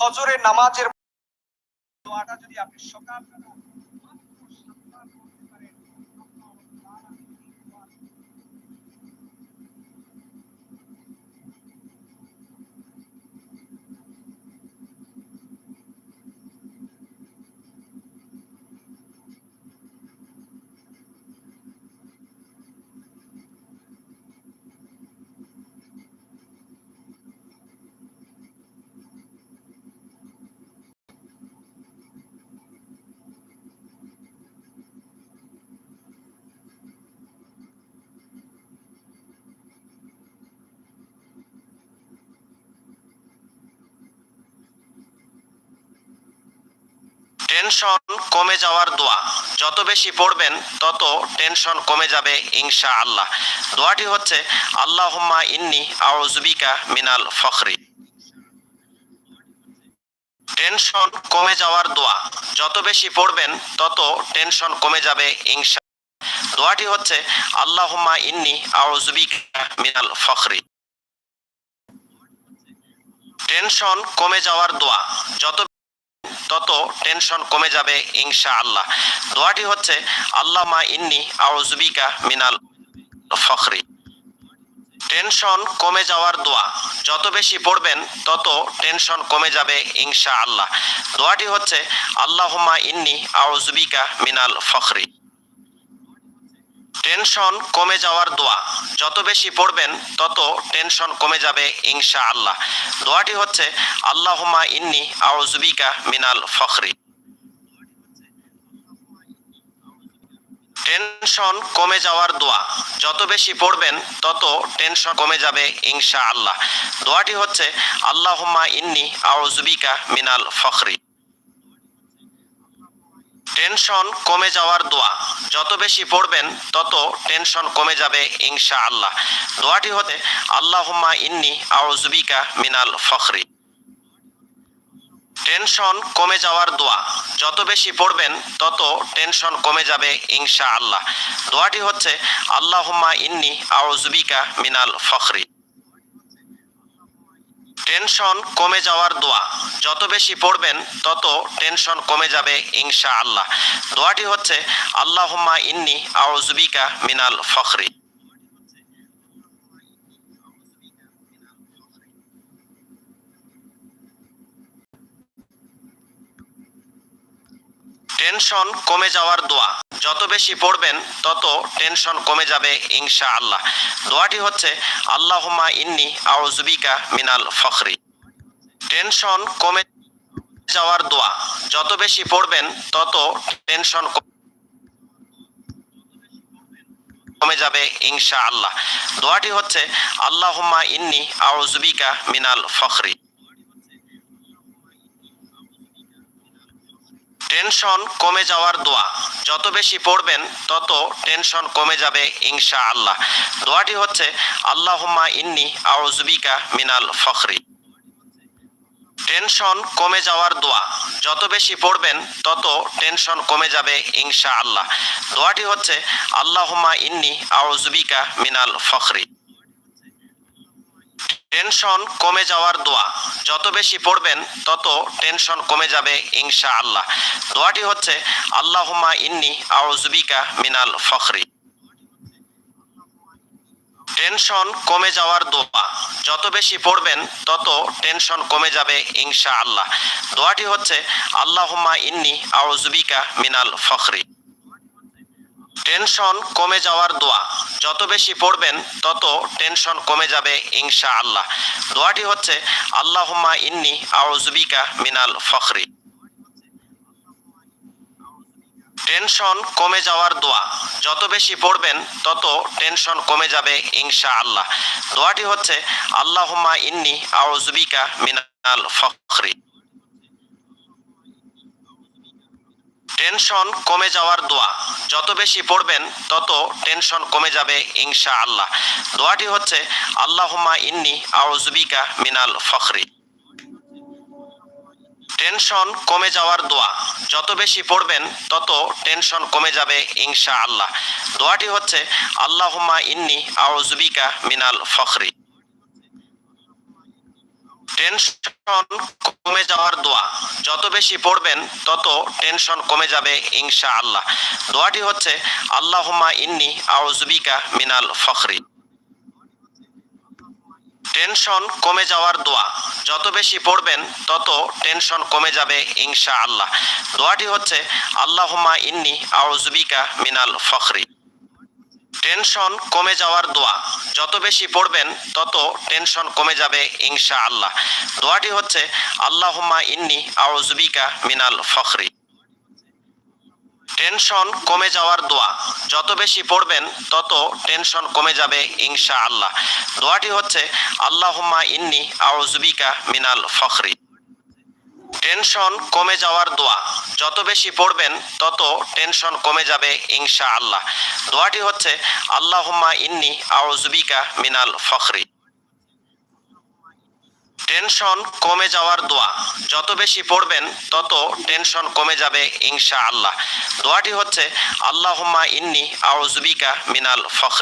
ফজরের নামাজের দোয়াটা যদি আপনি সকালবেলা টেনশন কমে যাওয়ার দোয়া। যত বেশি পড়বেন, তত টেনশন কমে যাবে ইনশা আল্লাহ দোয়াটি হচ্ছে, আল্লাহুম্মা ইন্নি আউজুবিকা মিনাল ফখরি। টেনশন কমে যাওয়ার দোয়া। যত বেশি পড়বেন, তত টেনশন কমে যাবে ইনশা। দোয়াটি হচ্ছে, আল্লাহুম্মা ইন্নি আউজুবিকা মিনাল ফখরি। টেনশন কমে যাওয়ার দোয়া। যত তত টেনশন কমে যাবে ইনশা আল্লাহ দোয়াটি হচ্ছে আল্লাহ মা ইন্নি আউজবিকা মিনাল ফখরি। টেনশন কমে যাওয়ার দোয়া। যত বেশি পড়বেন, তত টেনশন কমে যাবে ইনশা আল্লাহ দোয়াটি হচ্ছে আল্লাহমা ইন্নি আউজবিকা মিনাল ফখরি। টেনশন কমে যাওয়ার দোয়া। যত বেশি পড়বেন, তত টেনশন কমে যাবে ইনশা আল্লাহ দোয়াটি হচ্ছে আল্লাহমা ইন্নি আউজুবিকা মিনাল ফখরি। টেনশন কমে যাওয়ার দোয়া। যত বেশি পড়বেন, তত টেনশন কমে যাবে ইনশা আল্লাহ দোয়াটি হচ্ছে আল্লাহমা ইন্নি আউজুবিকা মিনাল ফখরি। টেনশন কমে যাওয়ার দোয়া। যত বেশি পড়বেন, তত টেনশন কমে যাবে ইনশা আল্লাহ দোয়াটি হতে, আল্লাহুম্মা ইন্নি আউজুবিকা মিনাল ফখরি। টেনশন কমে যাওয়ার দোয়া। যত বেশি পড়বেন, তত টেনশন কমে যাবে ইনশা আল্লাহ দোয়াটি হচ্ছে, আল্লাহুম্মা ইন্নি আউজুবিকা মিনাল ফখরি। টেনশন কমে যাওয়ার দোয়া। যত বেশি পড়বেন, তত টেনশন কমে যাবে ইনশা আল্লাহ দোয়াটি হচ্ছে, আল্লাহম্মা ইন্নি আউজুবিকা মিনাল ফখরি। টেনশন কমে যাওয়ার দোয়া। যত বেশি পড়বেন, তত টেনশন কমে যাবে ইনশা আল্লাহ দোয়াটি হচ্ছে, আল্লাহুম্মা ইন্নি আউজুবিকা মিনাল ফখরি। টেনশন কমে যাওয়ার দোয়া। যত বেশি পড়বেন, তত টেনশন কমে যাবে ইনশা আল্লাহ দোয়াটি হচ্ছে, আল্লাহুম্মা ইন্নি আউজুবিকা মিনাল ফখরি। টেনশন কমে যাওয়ার দোয়া। যত বেশি পড়বেন, তত টেনশন কমে যাবে ইনশা আল্লাহ দোয়াটি হচ্ছে, আল্লাহুম্মা ইন্নি আউজুবিকা মিনাল ফখরি। টেনশন কমে যাওয়ার দোয়া। যত বেশি পড়বেন, তত টেনশন কমে যাবে ইনশা আল্লাহ দোয়াটি হচ্ছে, আল্লাহুম্মা ইন্নি আউজুবিকা মিনাল ফখরি। টেনশন কমে যাওয়ার দোয়া। যত বেশি পড়বেন, তত টেনশন কমে যাবে ইনশা আল্লাহ দোয়াটি হচ্ছে আল্লাহমা ইন্নি আউজুবিকা মিনাল ফখরি। টেনশন কমে যাওয়ার দোয়া। যত বেশি পড়বেন, তত টেনশন কমে যাবে ইনশা আল্লাহ দোয়াটি হচ্ছে আল্লাহমা ইন্নি আউজুবিকা মিনাল ফখরি। টেনশন কমে যাওয়ার দোয়া। যত বেশি পড়বেন, তত টেনশন কমে যাবে ইনশা আল্লাহ দোয়াটি হচ্ছে, আল্লাহুম্মা ইন্নি আউজুবিকা মিনাল ফখরি। টেনশন কমে যাওয়ার দোয়া। যত বেশি পড়বেন, তত টেনশন কমে যাবে ইনশা আল্লাহ দোয়াটি হচ্ছে, আল্লাহুম্মা ইন্নি আউজুবিকা মিনাল ফখরি। টেনশন কমে যাওয়ার দোয়া। যত বেশি পড়বেন, তত টেনশন কমে যাবে ইনশা আল্লাহ দোয়াটি হচ্ছে, আল্লাহুম্মা ইন্নি আউজুবিকা মিনাল ফখরি। টেনশন কমে যাওয়ার দোয়া। যত বেশি পড়বেন, তত টেনশন কমে যাবে ইনশা আল্লাহ দোয়াটি হচ্ছে, আল্লাহুম্মা ইন্নি আউজুবিকা মিনাল ফখরি। টেনশন কমে যাওয়ার দোয়া। যত বেশি পড়বেন, তত টেনশন কমে যাবে ইনশা আল্লাহ দোয়াটি হচ্ছে, আল্লাহুম্মা ইন্নি আউজুবিকা মিনাল ফখরি। টেনশন কমে যাওয়ার দোয়া। যত বেশি পড়বেন, তত টেনশন কমে যাবে ইনশা আল্লাহ দোয়াটি হচ্ছে, আল্লাহুম্মা ইন্নি আউজুবিকা মিনাল ফখরি। টেনশন কমে যাওয়ার দোয়া। যত বেশি পড়বেন, তত টেনশন কমে যাবে ইনশা আল্লাহ দোয়াটি হচ্ছে, আল্লাহুম্মা ইন্নি আউজুবিকা মিনাল ফখরি। টেনশন কমে যাওয়ার দোয়া। যত বেশি পড়বেন, তত টেনশন কমে যাবে ইনশা আল্লাহ দোয়াটি হচ্ছে, আল্লাহুম্মা ইন্নি আউজুবিকা মিনাল ফখরি। টেনশন কমে যাওয়ার দোয়া। যত বেশি পড়বেন, তত টেনশন কমে যাবে ইনশা আল্লাহ দোয়াটি হচ্ছে, আল্লাহুম্মা ইন্নি আউজুবিকা মিনাল ফখরি। টেনশন কমে যাওয়ার দোয়া। যত বেশি পড়বেন, তত টেনশন কমে যাবে ইনশা আল্লাহ দোয়াটি হচ্ছে, আল্লাহুম্মা ইন্নি আউজুবিকা মিনাল ফখরি।